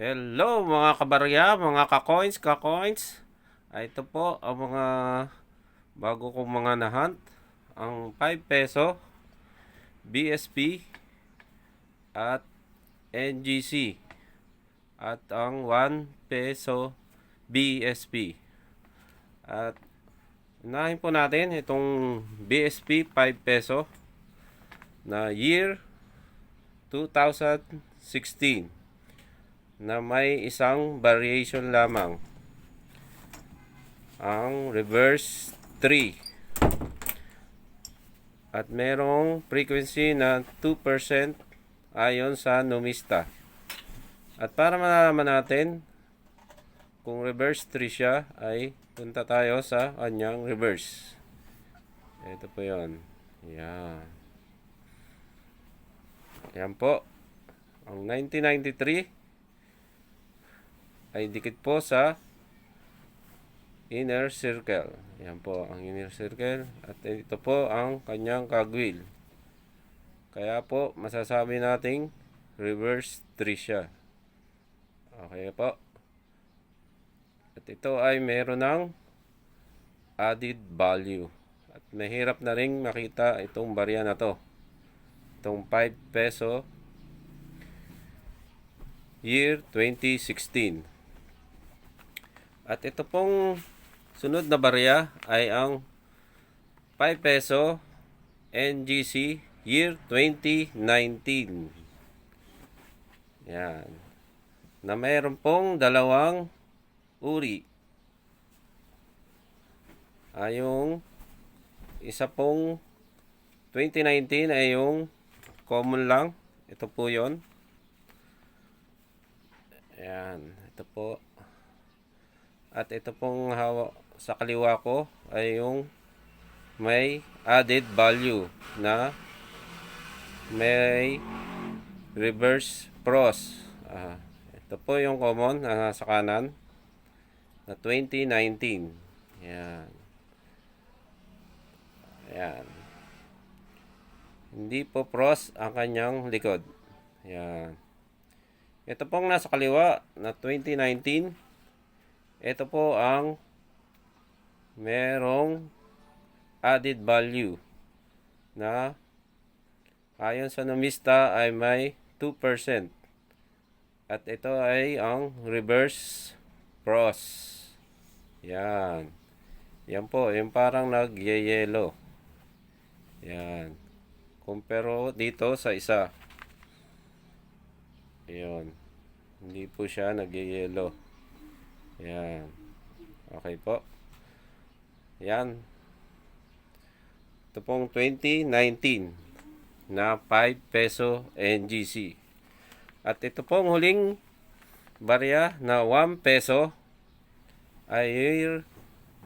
Hello mga kabarya, mga ka-coins, ka-coins. Ah, ito po ang mga bago kong mga nahunt. Ang 5 peso, BSP, at NGC. At ang 1 peso, BSP. At unahin po natin itong BSP 5 peso na year 2016 na may isang variation lamang. Ang reverse 3. At merong frequency na 2% ayon sa numista. At para malaman natin kung reverse 3 siya ay punta tayo sa kanyang reverse. Ito po yon. Yan. Yan po. Ang 1993 ay dikit po sa inner circle. Yan po ang inner circle. At ito po ang kanyang kagwil. Kaya po masasabi nating reverse 3 siya. Okay po. At ito ay meron ng added value. At mahirap na rin makita itong barya na to. Itong 5 peso year 2016. At ito pong sunod na barya ay ang 5 peso NGC year 2019. Yan. Na mayroon pong dalawang uri. Ay yung isa pong 2019 ay yung common lang. Ito po yon. Ayan. Ito po. At ito pong hawa sa kaliwa ko ay yung may added value na may reverse pros. Ah, ito po yung common na sa kanan na 2019. Yan. Ayan. Hindi po pros ang kanyang likod. Yan. Ito pong nasa kaliwa na 2019. Ito po ang merong added value na ayon sa numista ay may 2%. At ito ay ang reverse pros. Yan. Yan po, yung parang nag-yellow. Yan. Kumpero dito sa isa. Ayun. Hindi po siya nag-yellow. Yan. Okay po. Yan. Ito pong 2019 na 5 peso NGC. At ito pong huling barya na 1 peso ay year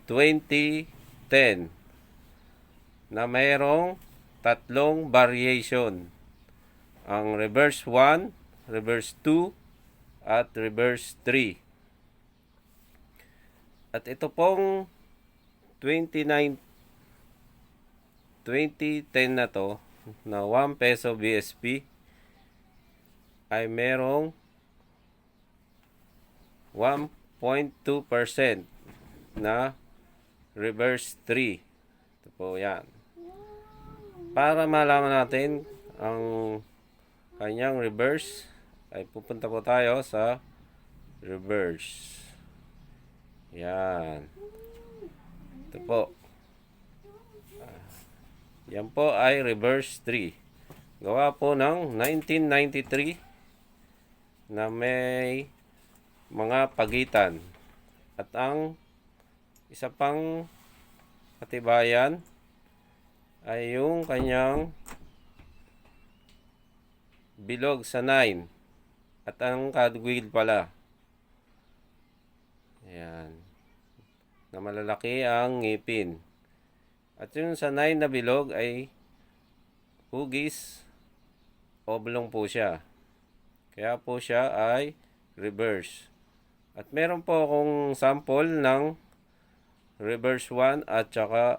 2010 na mayroong tatlong variation. Ang reverse 1, reverse 2, at reverse 3. At ito pong 29 2010 na to na 1 peso BSP ay merong 1.2% na reverse 3. Ito po yan. Para malaman natin ang kanyang reverse ay pupunta po tayo sa reverse. Yan. Ito po. Ah, Yan po ay reverse 3. Gawa po ng 1993 na may mga pagitan. At ang isa pang katibayan ay yung kanyang bilog sa 9 at ang cadwheel pala. Ayan. Na malalaki ang ngipin. At yung sa 9 na bilog ay hugis oblong po siya. Kaya po siya ay reverse. At meron po akong sample ng reverse 1 at saka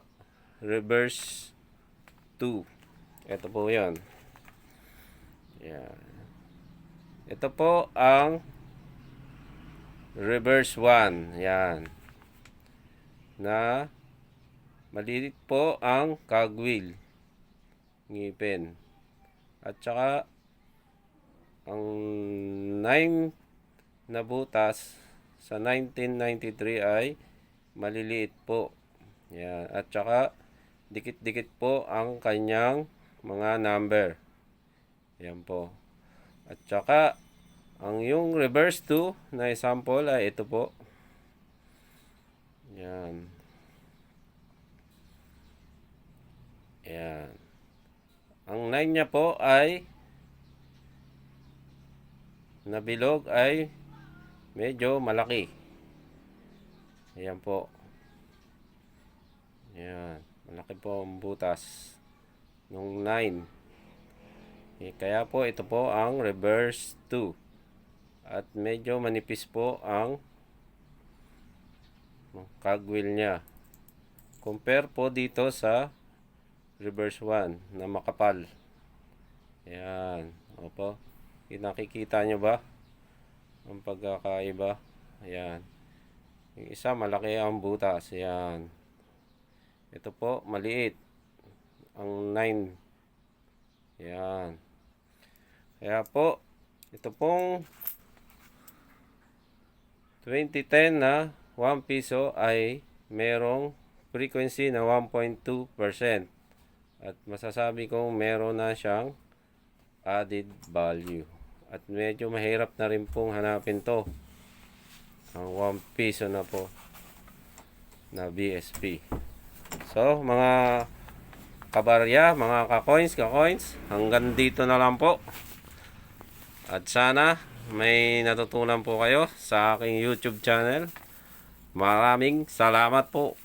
reverse 2. Ito po yan. Yan. Ito po ang reverse 1. Yan. Na maliit po ang cogwheel. Ngipin. At saka ang 9 na butas sa 1993 ay maliliit po. Yan. At saka dikit-dikit po ang kanyang mga number. Yan po. At saka ang yung reverse 2 na example ay ito po. Yan. Yan. 9 niya po ay nabilog ay medyo malaki. Ayan po. Ayan. Malaki po ang butas. Nung 9. Eh, kaya po ito po ang reverse 2. At medyo manipis po ang cogwheel niya. Compare po dito sa reverse 1 na makapal. Ayan. Opo. Nakikita nyo ba? Ang pagkakaiba. Ayan. Yung isa malaki ang butas. Ayan. Ito po maliit. Ang 9. Ayan. Kaya po, ito pong 2010 na 1 piso ay merong frequency na 1.2%. At masasabi kong meron na siyang added value. At medyo mahirap na rin pong hanapin to. Ang 1 piso na po na BSP. So, mga kabarya, mga ka-coins, ka-coins, hanggang dito na lang po. At sana may natutunan po kayo sa aking YouTube channel. Maraming salamat po.